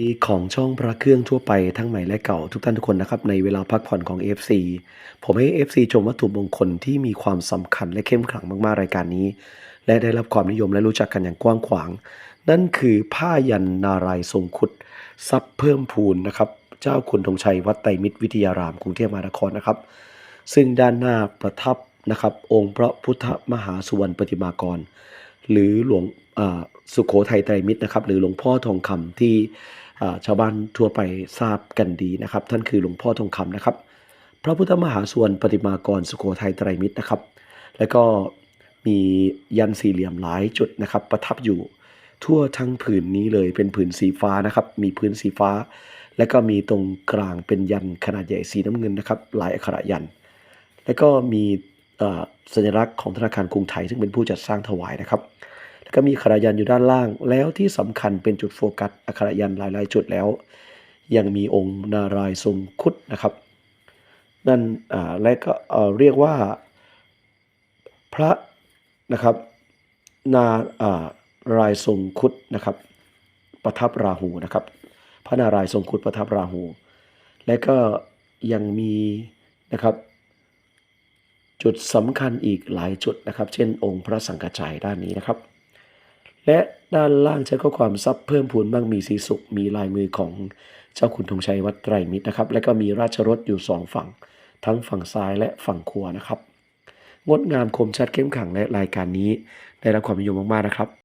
ีของช่องพระเครื่องทั่วไปทั้งใหม่และเก่าทุกท่านทุกคนนะครับ ในเวลาพักผ่อนของ FC ผมให้ FC ชมวัตถุมงคลที่มีความสำคัญและเข้มขลังมากๆ รายการนี้ และได้รับความนิยมและรู้จักกันอย่างกว้างขวาง นั่นคือผ้ายันนารายทรงคุดทรัพย์เพิ่มพูนนะครับ เจ้าคุณธงชัยวัดไตรมิตรวิทยารามกรุงเทพมหานครนะครับ ซึ่งด้านหน้าประทับนะครับ องค์พระพุทธมหาสุวรรณปฏิมากร หรือหลวงสุโขทัยไตรมิตรนะครับ หรือหลวงพ่อทองคำที่ ชาวบ้านทั่วไปทราบกันดีนะครับ ท่านคือหลวงพ่อทองคำนะครับ พระพุทธมหาสุวรรณปฏิมากรสุโขทัยไตรมิตรนะครับ แล้วก็มียันสี่เหลี่ยมหลายจุดนะครับ ประทับอยู่ทั่วทั้งผืนนี้เลยเป็นผืนสีฟ้านะครับ มีพื้นสีฟ้า แล้วก็มีตรงกลางเป็นยันขนาดใหญ่สีน้ำเงินนะครับหลายอักขระยัน แล้วก็มีสัญลักษณ์ของธนาคารกรุงไทย ซึ่งเป็นผู้จัดสร้างถวายนะครับ ก็มีอักขระยันอยู่ด้านล่าง แล้วที่สำคัญเป็นจุดโฟกัสอักขระยันหลาย ๆ จุดแล้ว ยังมีองค์นารายทรงคุดนะครับ นั่นและก็เรียกว่าพระนะครับนาอ่ารายทรงคุดนะครับ ประทับราหูนะครับ พระนารายทรงคุดประทับราหู และก็ยังมีนะครับจุดสำคัญอีกหลายจุดนะครับ เช่นองค์พระสังกัจจายด้านนี้นะครับ และด้านล่างใช้ข้อความซับเพิ่มพูนบ้างมีสีสุขมีลายมือของเจ้าคุณธงชัยวัดไตรมิตรนะครับ และก็มีราชรถอยู่สองฝั่ง ทั้งฝั่งซ้ายและฝั่งขวานะครับ งดงามคมชัดเข้มขังและรายการนี้ได้รับความนิยมมากๆนะครับ